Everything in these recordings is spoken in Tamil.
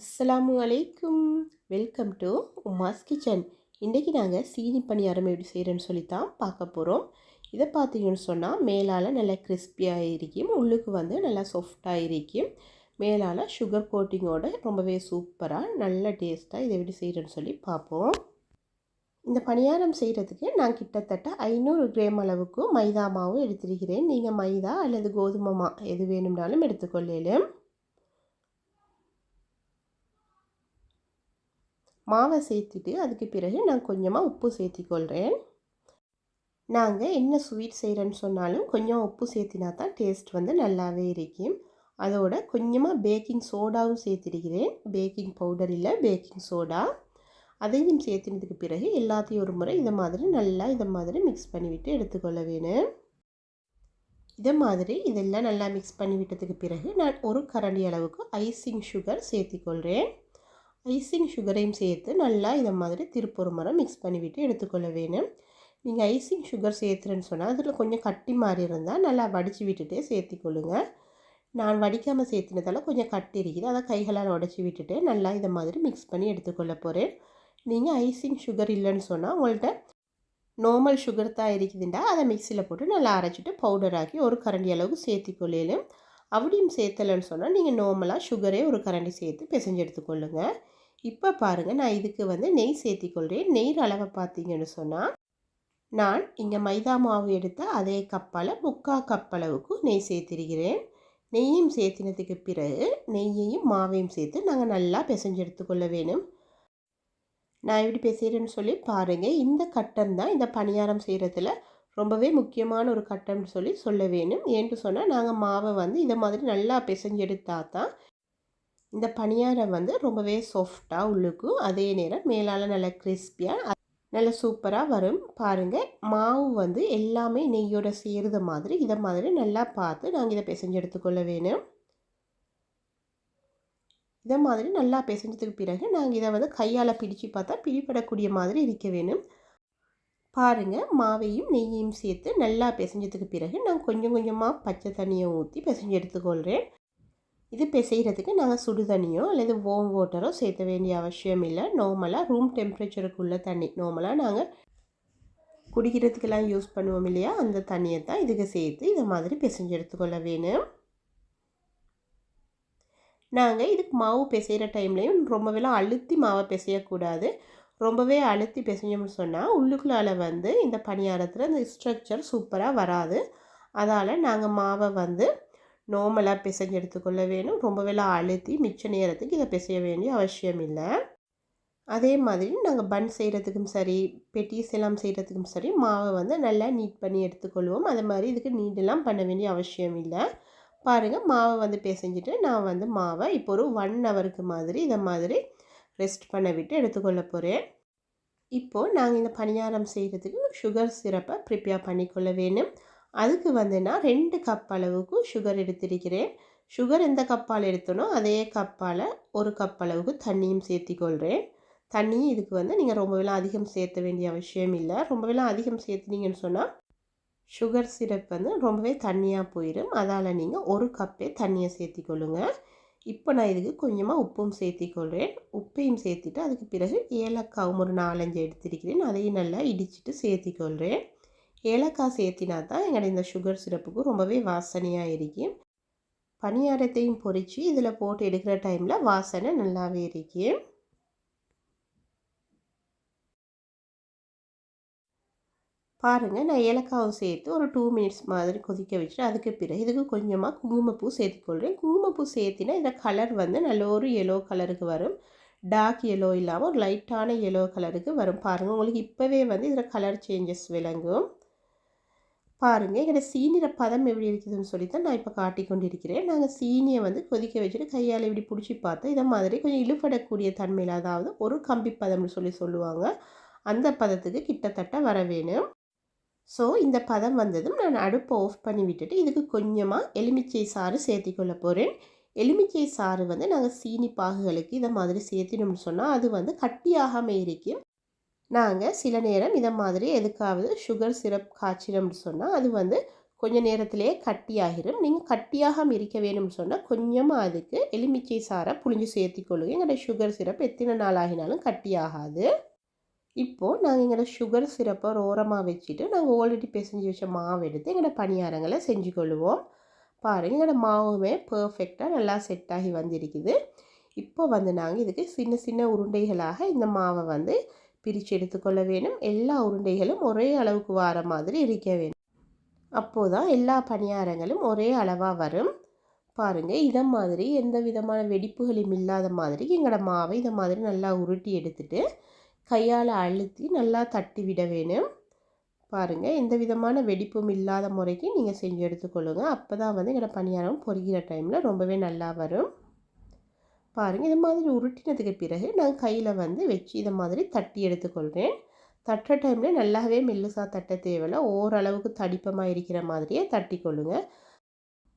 அஸ்ஸலாமு அலைக்கும். Welcome to Uma's kitchen. இன்றைக்கி நாங்கள் சீனி பணியாரம் எப்படி செய்கிறேன்னு சொல்லி தான் பார்க்க போகிறோம் இதை பார்த்தீங்கன்னு சொன்னால் மேலால் நல்லா கிறிஸ்பியாக இருக்கும். உள்ளுக்கு வந்து நல்லா சாஃப்டாக இருக்கும். மேலால் சுகர் கோட்டிங்கோட ரொம்பவே சூப்பராக நல்ல டேஸ்ட்டாக இதை எப்படி செய்கிறேன்னு சொல்லி பார்ப்போம். இந்த பணியாரம் செய்கிறதுக்கு நான் கிட்டத்தட்ட ஐநூறு கிராம் அளவுக்கு மைதா மாவு எடுத்திருக்கிறேன். நீங்கள் மைதா அல்லது கோதுமை மா எது வேணும்னாலும் எடுத்துக்கொள்ளலும். மாவை சேர்த்துட்டு அதுக்கு பிறகு நான் கொஞ்சமாக உப்பு சேர்த்திக்கொள்கிறேன் நாங்கள் என்ன ஸ்வீட் செய்கிறேன்னு சொன்னாலும் கொஞ்சம் உப்பு சேர்த்தினா தான் டேஸ்ட் வந்து நல்லாவே இருக்கும். அதோட கொஞ்சமாக பேக்கிங் சோடாவும் சேர்த்திருக்கிறேன். பேக்கிங் பவுடர் இல்லை பேக்கிங் சோடா அதையும் சேர்த்தினதுக்கு பிறகு எல்லாத்தையும் ஒரு முறை இதை மாதிரி நல்லா இதை மாதிரி மிக்ஸ் பண்ணிவிட்டு எடுத்துக்கொள்ள வேணும். இதை மாதிரி இதெல்லாம் நல்லா மிக்ஸ் பண்ணி விட்டதுக்கு பிறகு நான் ஒரு கரண்டி அளவுக்கு ஐசிங் சுகர் சேர்த்திக்கொள்கிறேன் ஐசிங் சுகரையும் சேர்த்து நல்லா இதை மாதிரி திருப்பொரு மரம் மிக்ஸ் பண்ணிவிட்டு எடுத்துக்கொள்ள வேணும். நீங்கள் ஐசிங் சுகர் சேர்த்துறேன்னு சொன்னால் அதில் கொஞ்சம் கட்டி மாதிரி இருந்தால் நல்லா வடித்து விட்டுட்டே சேர்த்திக்கொள்ளுங்க. நான் வடிக்காமல் சேர்த்துனதால கொஞ்சம் கட்டி இருக்குது. அதை கைகளால் உடச்சி விட்டுட்டு நல்லா இதை மாதிரி மிக்ஸ் பண்ணி எடுத்துக்கொள்ள போகிறேன் நீங்கள் ஐசிங் சுகர் இல்லைன்னு சொன்னால் உங்கள்கிட்ட நார்மல் சுகர் தான் இருக்குதுண்டா. அதை மிக்சியில் போட்டு நல்லா அரைச்சிட்டு பவுடர் ஆக்கி ஒரு கரண்டி அளவுக்கு சேர்த்திக்கொள்ளையிலும் அப்படியும் சேர்த்தலைன்னு சொன்னால் நீங்கள் நார்மலாக சுகரே ஒரு கரண்டி சேர்த்து பிசைஞ்சு எடுத்துக்கொள்ளுங்கள் இப்போ பாருங்கள் நான் இதுக்கு வந்து நெய் சேர்த்திக்கொள்கிறேன் நெய் அளவை பார்த்தீங்கன்னு சொன்னால் நான் இங்கே மைதா மாவு எடுத்த அதே கப்பால் முக்கால் கப்பளவுக்கு நெய் சேர்த்திருக்கிறேன். நெய்யும் சேர்த்தினதுக்கு பிறகு நெய்யையும் மாவையும் சேர்த்து நாங்கள் நல்லா பிசைஞ்சு எடுத்துக்கொள்ள வேணும். நான் எப்படி பிசைகிறேன்னு சொல்லி பாருங்கள் இந்த கட்டம் தான் இந்த பணியாரம் செய்கிறதுல ரொம்பவே முக்கியமான ஒரு கட்டம்னு சொல்லி சொல்ல வேணும். ஏன்ட்டு சொன்னால் நாங்கள் மாவை வந்து இதை மாதிரி நல்லா பிசைஞ்சு தான் இந்த பணியாரம் வந்து ரொம்பவே சாஃப்டாக உள்ளுக்கும் அதே நேரம் மேலால் நல்லா கிறிஸ்பியாக நல்ல சூப்பராக வரும். பாருங்கள் மாவு வந்து எல்லாமே நெய்யோட சேருத மாதிரி இதை மாதிரி நல்லா பார்த்து நாங்கள் இதை பிசைஞ்சு எடுத்துக்கொள்ள வேணும். இதை மாதிரி நல்லா பிசைஞ்சதுக்கு பிறகு நாங்கள் இதை வந்து கையால் பிடிச்சு பார்த்தா பிடிபடக்கூடிய மாதிரி இருக்க வேணும். பாருங்கள் மாவையும் நெய்யையும் சேர்த்து நல்லா பிசைஞ்சதுக்கு பிறகு நான் கொஞ்சம் கொஞ்சமாக பச்சை தண்ணியை ஊற்றி பிசைஞ்சு எடுத்துக்கொள்கிறேன் இது பிசைகிறதுக்கு நாங்கள் சுடு தண்ணியோ அல்லது ஓம் வாட்டரோ சேர்த்த வேண்டிய அவசியம் இல்லை. நார்மலாக ரூம் டெம்பரேச்சருக்குள்ள தண்ணி. நார்மலாக நாங்கள் குடிக்கிறதுக்கெல்லாம் யூஸ் பண்ணுவோம் இல்லையா? அந்த தண்ணியை தான் இதுக்கு சேர்த்து இதை மாதிரி பிசைஞ்சு எடுத்துக்கொள்ள வேணும். நாங்கள் இதுக்கு மாவு பிசைகிற டைம்லேயும் ரொம்பவேலாம் அழுத்தி மாவை பிசையக்கூடாது. ரொம்பவே அழுத்தி பிசைஞ்சோம்னு சொன்னால் உள்ளுக்குள்ளால் வந்து இந்த பணியாரத்தில் இந்த ஸ்ட்ரக்சர் சூப்பராக வராது. அதால் நாங்கள் மாவை வந்து நார்மலாக பிசைஞ்சு எடுத்துக்கொள்ள வேணும். ரொம்பவேலாம் அழுத்தி மிச்ச நேரத்துக்கு இதை பிசைய வேண்டிய அவசியம் இல்லை. அதே மாதிரி நாங்கள் பன் செய்கிறதுக்கும் சரி பெட்டிஸ் எல்லாம் செய்கிறதுக்கும் சரி மாவை வந்து நல்லா நீட் பண்ணி எடுத்துக்கொள்வோம். அது மாதிரி இதுக்கு நீட்டெல்லாம் பண்ண வேண்டிய அவசியம் இல்லை. பாருங்கள் மாவை வந்து பிசைஞ்சிட்டு நான் வந்து மாவை இப்போ ஒரு ஒன் ஹவருக்கு மாதிரி இதை மாதிரி ரெஸ்ட் பண்ண விட்டு எடுத்துக்கொள்ள போகிறேன் இப்போது நாங்கள் இந்த பணியாரம் செய்கிறதுக்கு சுகர் சிரப்பை ப்ரிப்பேர் பண்ணிக்கொள்ள வேணும். அதுக்கு வந்து நான் ரெண்டு கப் அளவுக்கு சுகர் எடுத்திருக்கிறேன். சுகர் எந்த கப்பால் எடுத்தனோ அதே கப்பால் ஒரு கப் அளவுக்கு தண்ணியும் சேர்த்திக்கொள்கிறேன் தண்ணியும் இதுக்கு வந்து நீங்கள் ரொம்பவெல்லாம் அதிகம் சேர்த்த வேண்டிய அவசியம் இல்லை. ரொம்பவெல்லாம் அதிகம் சேர்த்துனீங்கன்னு சொன்னால் சுகர் சிரப் வந்து ரொம்பவே தண்ணியாக போயிடும் அதால் நீங்கள் ஒரு கப்பே தண்ணியை சேர்த்திக்கொள்ளுங்க. இப்போ நான் இதுக்கு கொஞ்சமாக உப்பும் சேர்த்திக்கொள்கிறேன் உப்பையும் சேர்த்துட்டு அதுக்கு பிறகு ஏலக்காவும் ஒரு நாலஞ்சு எடுத்திருக்கிறேன். அதையும் நல்லா இடிச்சிட்டு சேர்த்திக்கொள்கிறேன் ஏலக்காய் சேர்த்தினா தான் எங்களோட இந்த சுகர் சிரப்புக்கு ரொம்பவே வாசனையாக இருக்கும் பணியாரத்தையும் பொறிச்சு இதில் போட்டு எடுக்கிற டைமில் வாசனை நல்லாவே இருக்கும் பாருங்கள் நான் ஏலக்காவும் சேர்த்து ஒரு டூ மினிட்ஸ் மாதிரி கொதிக்க வச்சுட்டு அதுக்கு பிறகு இதுக்கு கொஞ்சமாக குங்குமப்பூ சேர்த்துக்கொள்கிறேன் குங்குமப்பூ சேர்த்தினா இதில் கலர் வந்து நல்ல ஒரு எல்லோ கலருக்கு வரும். டார்க் எல்லோ இல்லாமல் ஒரு லைட்டான எல்லோ கலருக்கு வரும். பாருங்கள் உங்களுக்கு இப்போவே வந்து இதில் கலர் சேஞ்சஸ் விளங்கும். பாருங்கள் எங்களோட சீனியோட பதம் எப்படி இருக்குதுன்னு சொல்லி தான் நான் இப்போ காட்டி கொண்டிருக்கிறேன் நாங்கள் சீனியை வந்து கொதிக்க வச்சுட்டு கையால் இப்படி பிடிச்சி பார்த்தோம் இதை மாதிரி கொஞ்சம் இழுபடக்கூடிய தன்மையில் அதாவது ஒரு கம்பி பதம்னு சொல்லி சொல்லுவாங்க. அந்த பதத்துக்கு கிட்டத்தட்ட வர வேணும். ஸோ இந்த பதம் வந்ததும் நான் அடுப்பை ஆஃப் பண்ணி விட்டுட்டு இதுக்கு கொஞ்சமாக எலுமிச்சை சாறு சேர்த்திக்கொள்ள போகிறேன் எலுமிச்சை சாறு வந்து நாங்கள் சீனி பாகுகளுக்கு இதை மாதிரி சேர்த்தினோம்னு சொன்னால் அது வந்து கட்டியாகாமல் இருக்கும் நாங்கள் சில நேரம் இதை மாதிரி எதுக்காவது சுகர் சிரப் காய்ச்சினோம்னு சொன்னால் அது வந்து கொஞ்ச நேரத்திலே கட்டியாகிடும் நீங்கள் கட்டியாக இருக்க வேணும்னு சொன்னால் கொஞ்சமாக அதுக்கு எலுமிச்சை சாரை புளிஞ்சு சேர்த்திக்கொள்ளுங்க எங்களோட சுகர் சிரப் எத்தனை நாள் ஆகினாலும் கட்டியாகாது. இப்போது நாங்கள் எங்களோட சுகர் சிரப்பை ஓரமாக வச்சுட்டு நாங்கள் ஆல்ரெடி பிசைஞ்சு வச்ச மாவு எடுத்து எங்களோட பணியாரங்களை செஞ்சு கொள்வோம் பாருங்கள் எங்களோட மாவுமே பர்ஃபெக்டாக நல்லா செட் ஆகி வந்திருக்குது. இப்போ வந்து நாங்கள் இதுக்கு சின்ன சின்ன உருண்டைகளாக இந்த மாவை வந்து பிரித்து எடுத்துக்கொள்ள வேணும் எல்லா உருண்டைகளும் ஒரே அளவுக்கு வார மாதிரி இருக்க வேணும் அப்போது தான் எல்லா பணியாரங்களும் ஒரே அளவாக வரும். பாருங்கள் இதை மாதிரி எந்த விதமான வெடிப்புகளும் இல்லாத மாதிரி எங்களோட மாவை இதை மாதிரி நல்லா உருட்டி எடுத்துட்டு கையால் அழுத்தி நல்லா தட்டி விட வேணும் பாருங்கள் எந்த விதமான வெடிப்பும் இல்லாத முறைக்கு நீங்கள் செஞ்சு எடுத்துக்கொள்ளுங்க. அப்போ தான் வந்து எங்களோட பணியாரம் பொரிக்கிற டைமில் ரொம்பவே நல்லா வரும். பாருங்கள் இது மாதிரி உருட்டினதுக்கு பிறகு நான் கையில் வந்து வச்சு இதை மாதிரி தட்டி எடுத்துக்கொள்கிறேன் தட்டுற டைமில் நல்லாவே மெல்லுசாக தட்ட தேவையில்ல. ஓரளவுக்கு தடிப்பமாக இருக்கிற மாதிரியே தட்டி கொள்ளுங்கள்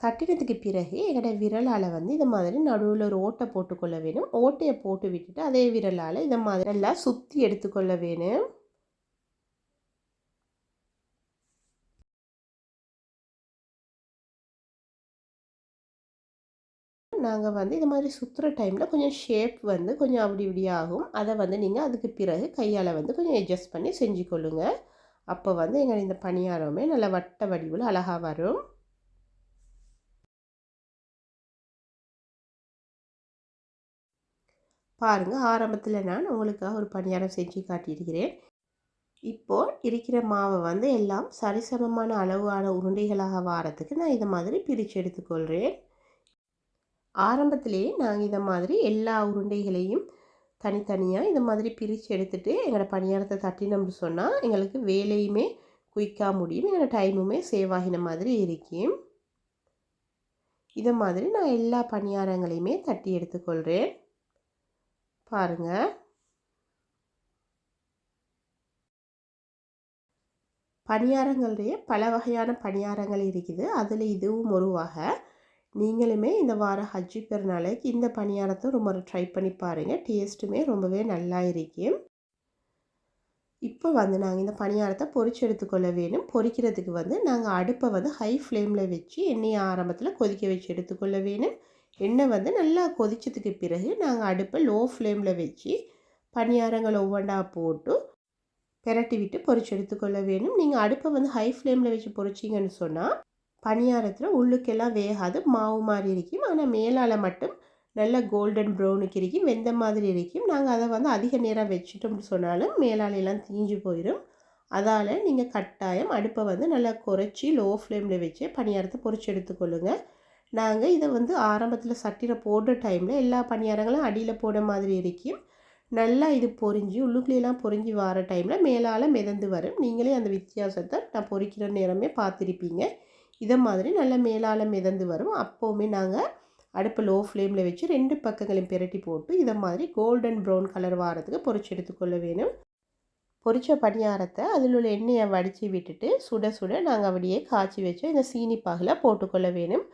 தட்டினதுக்கு பிறகு எங்களோட விரலால் வந்து இந்த மாதிரி நடுவில் ஒரு ஓட்டை போட்டுக்கொள்ள வேணும். ஓட்டையை போட்டு விட்டுட்டு அதே விரலால் இந்த மாதிரி நல்லா சுற்றி எடுத்துக்கொள்ள வேணும். நாங்கள் வந்து இது மாதிரி சுற்றுற டைமில் கொஞ்சம் ஷேப் வந்து கொஞ்சம் அப்படி இப்படி ஆகும். அதை வந்து நீங்கள் அதுக்கு பிறகு கையால் வந்து கொஞ்சம் அட்ஜஸ்ட் பண்ணி செஞ்சு கொள்ளுங்கள் அப்போ வந்து எங்கள் இந்த பணியாரமே நல்லா வட்ட வடிவில் அழகாக வரும். பாருங்கள் ஆரம்பத்தில் நான் உங்களுக்காக ஒரு பணியாரம் செஞ்சு காட்டியிருக்கிறேன். இப்போது இருக்கிற மாவை வந்து எல்லாம் சரிசமமான அளவான உருண்டைகளாக வாரத்துக்கு நான் இதை மாதிரி பிரித்து எடுத்துக்கொள்கிறேன் ஆரம்பத்திலேயே நாங்கள் இதை மாதிரி எல்லா உருண்டைகளையும் தனித்தனியாக இந்த மாதிரி பிரித்து எடுத்துகிட்டு எங்களோட பணியாரத்தை தட்டினோம்னு சொன்னால் எங்களுக்கு வேலையுமே குயிக்காக முடியும். எங்களோட டைமுமே சேவ் ஆகின மாதிரி இருக்கும். இதை மாதிரி நான் எல்லா பணியாரங்களையுமே தட்டி எடுத்துக்கொள்கிறேன் பாருங்கள் பணியாரங்களுடைய பல வகையான பணியாரங்கள் இருக்குது. அதில் இதுவும் ஒரு வகை. நீங்களுமே இந்த வாரம் ஹஜ்ஜி பெருநாளைக்கு இந்த பணியாரத்தை ரொம்ப ட்ரை பண்ணி பாருங்கள் டேஸ்ட்டுமே ரொம்பவே நல்லா இருக்கும் இப்போ வந்து நாங்கள் இந்த பணியாரத்தை பொறிச்சு எடுத்துக்கொள்ள வேணும் பொறிக்கிறதுக்கு வந்து நாங்கள் அடுப்பை வந்து ஹை ஃப்ளேமில் வச்சு எண்ணெயை ஆரம்பத்தில் கொதிக்க வச்சு எடுத்துக்கொள்ள வேணும் எண்ணெய் வந்து நல்லா கொதிச்சதுக்கு பிறகு நாங்கள் அடுப்பை லோ ஃப்ளேமில் வச்சு பணியாரங்கள் ஒவ்வொன்றா போட்டு பெரட்டி விட்டு பொறிச்சு எடுத்துக்கொள்ள வேணும் நீங்கள் அடுப்பை வந்து ஹை ஃப்ளேமில் வச்சு பொறிச்சிங்கன்னு சொன்னால் பணியாரத்தில் உள்ளுக்கெல்லாம் வேகாது. மாவு மாதிரி இருக்கும் ஆனால் மேலால் மட்டும் நல்ல கோல்டன் ப்ரௌனுக்கு இருக்கும் வெந்த மாதிரி இருக்கும் நாங்கள் அதை வந்து அதிக நேரம் வச்சுட்டோம்னு சொன்னாலும் மேலாலெல்லாம் தீஞ்சு போயிடும் அதால் நீங்கள் கட்டாயம் அடுப்பை வந்து நல்லா குறைச்சி லோ ஃப்ளேமில் வச்சு பணியாரத்தை பொறிச்சு எடுத்துக்கொள்ளுங்கள் நாங்கள் இதை வந்து ஆரம்பத்தில் சட்டியில் போடுற டைமில் எல்லா பணியாரங்களும் அடியில் போட மாதிரி இருக்கும் நல்லா இது பொறிஞ்சு உள்ளுக்குள்ளெல்லாம் பொறிஞ்சு வர டைமில் மேலால் மிதந்து வரும். நீங்களே அந்த வித்தியாசத்தை நான் பொறிக்கிற நேரமே பார்த்துருப்பீங்க. இதை மாதிரி நல்லா மேலால் மிதந்து வரும். அப்போவுமே நாங்கள் அடுப்பு லோ ஃப்ளேமில் வச்சு ரெண்டு பக்கங்களையும் பிரட்டி போட்டு இதை மாதிரி கோல்டன் ப்ரௌன் கலர் வாரத்துக்கு பொறிச்சு எடுத்துக்கொள்ள வேணும். பொறிச்ச பணியாரத்தை அதில் உள்ள எண்ணெயை வடித்து விட்டுட்டு சுட சுட நாங்கள் அப்படியே காய்ச்சி வச்சு இந்த சீனி பாகில் போட்டுக்கொள்ள வேணும்.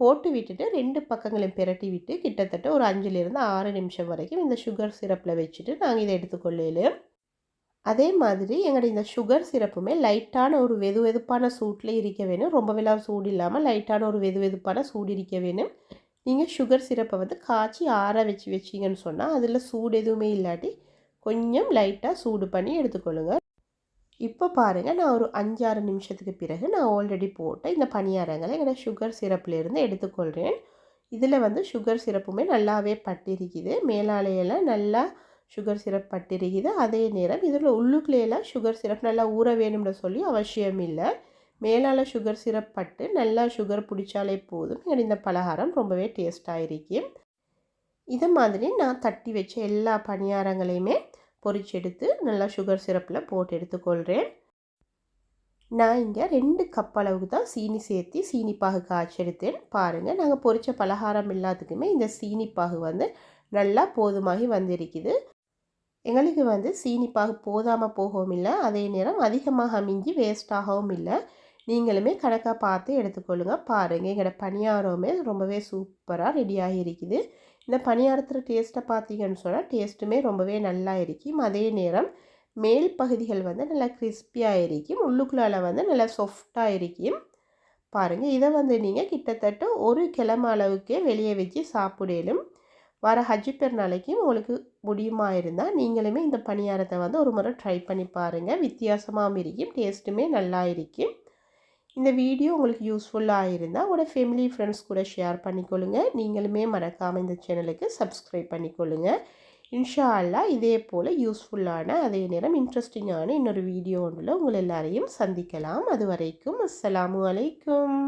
போட்டு விட்டுட்டு ரெண்டு பக்கங்களையும் பிரட்டி விட்டு கிட்டத்தட்ட ஒரு அஞ்சுலேருந்து ஆறு நிமிஷம் வரைக்கும் இந்த சுகர் சிரப்பில் வச்சுட்டு நாங்கள் இதை எடுத்துக்கொள்ளலும் அதே மாதிரி எங்களோட இந்த சுகர் சிரப்புமே லைட்டான ஒரு வெது வெதுப்பான சூட்டில் இருக்க வேணும். ரொம்ப சூடு இல்லாமல் லைட்டான ஒரு வெது வெதுப்பான சூடு இருக்க வேணும். நீங்கள் சுகர் சிரப்பை வந்து காய்ச்சி ஆற வச்சு வச்சிங்கன்னு சொன்னால் அதில் சூடு எதுவுமே இல்லாட்டி கொஞ்சம் லைட்டாக சூடு பண்ணி எடுத்துக்கொள்ளுங்க. இப்போ பாருங்கள் நான் ஒரு அஞ்சாறு நிமிஷத்துக்கு பிறகு நான் ஆல்ரெடி போட்ட இந்த பணியாரங்களை என்னோட சுகர் சிரப்புலேருந்து எடுத்துக்கொள்கிறேன் இதில் வந்து சுகர் சிரப்புமே நல்லாவே பட்டிருக்குது. மேலாலையெல்லாம் நல்லா சுகர் சிரப் பட்டிருக்குது. அதே நேரம் இதில் உள்ளுக்குள்ளேயெல்லாம் சுகர் சிரப் நல்லா ஊற வேணும்னு சொல்லி அவசியம் இல்லை. மேலால் சுகர் சிரப் பட்டு நல்லா சுகர் பிடிச்சாலே போதும். எனக்கு இந்த பலகாரம் ரொம்பவே டேஸ்ட்டாக இருக்கும் இதை மாதிரி நான் தட்டி வச்ச எல்லா பணியாரங்களையுமே பொறிச்செடுத்து நல்லா சுகர் சிரப்பில் போட்டு எடுத்துக்கொள்கிறேன் நான் இங்கே ரெண்டு கப் அளவுக்கு தான் சீனி சேர்த்து சீனிப்பாகு காய்ச்சி எடுத்தேன் பாருங்கள் நாங்கள் பொரித்த பலகாரம் எல்லாத்துக்குமே இந்த சீனிப்பாகு வந்து நல்லா போதுமாகி வந்திருக்குது. எங்களுக்கு வந்து சீனிப்பாகு போதாமல் போகவும் இல்லை அதே நேரம் அதிகமாக மிஞ்சி வேஸ்டாகவும் இல்லை. நீங்களுமே கணக்காக பார்த்து எடுத்துக்கொள்ளுங்கள் பாருங்கள் எங்களோட பணியாரமே ரொம்பவே சூப்பராக ரெடியாகி இருக்குது இந்த பணியாரத்தில் டேஸ்ட்டை பார்த்தீங்கன்னு சொன்னால் டேஸ்ட்டுமே ரொம்பவே நல்லா இருக்கும். அதே நேரம் மேல் பகுதிகள் வந்து நல்லா கிறிஸ்பியாக இருக்கும். உள்ளுக்குள்ளால் வந்து நல்லா சாஃப்டாக இருக்கும். பாருங்கள் இதை வந்து நீங்கள் கிட்டத்தட்ட ஒரு கிழமை அளவுக்கே வெளியே வச்சு சாப்பிடலும். வர ஹஜ்ஜி பெருநாளைக்கு உங்களுக்கு முடியுமா இருந்தால் நீங்களுமே இந்த பணியாரத்தை வந்து ஒரு முறை ட்ரை பண்ணி பாருங்கள் வித்தியாசமாகவும் இருக்கும் டேஸ்ட்டுமே நல்லா இருக்கும். இந்த வீடியோ உங்களுக்கு யூஸ்ஃபுல்லாக இருந்தால் உங்களோட ஃபேமிலி ஃப்ரெண்ட்ஸ் கூட ஷேர் பண்ணிக்கொள்ளுங்க. நீங்களுமே மறக்காமல் இந்த சேனலுக்கு சப்ஸ்கிரைப் பண்ணிக்கொள்ளுங்க. இன்ஷா அல்லா இதே போல் யூஸ்ஃபுல்லான அதே நேரம் இன்ட்ரெஸ்டிங்கான இன்னொரு வீடியோ ஒன்றில் உங்கள் எல்லாரையும் சந்திக்கலாம். அது வரைக்கும் அஸ்ஸலாமு அலைக்கும்.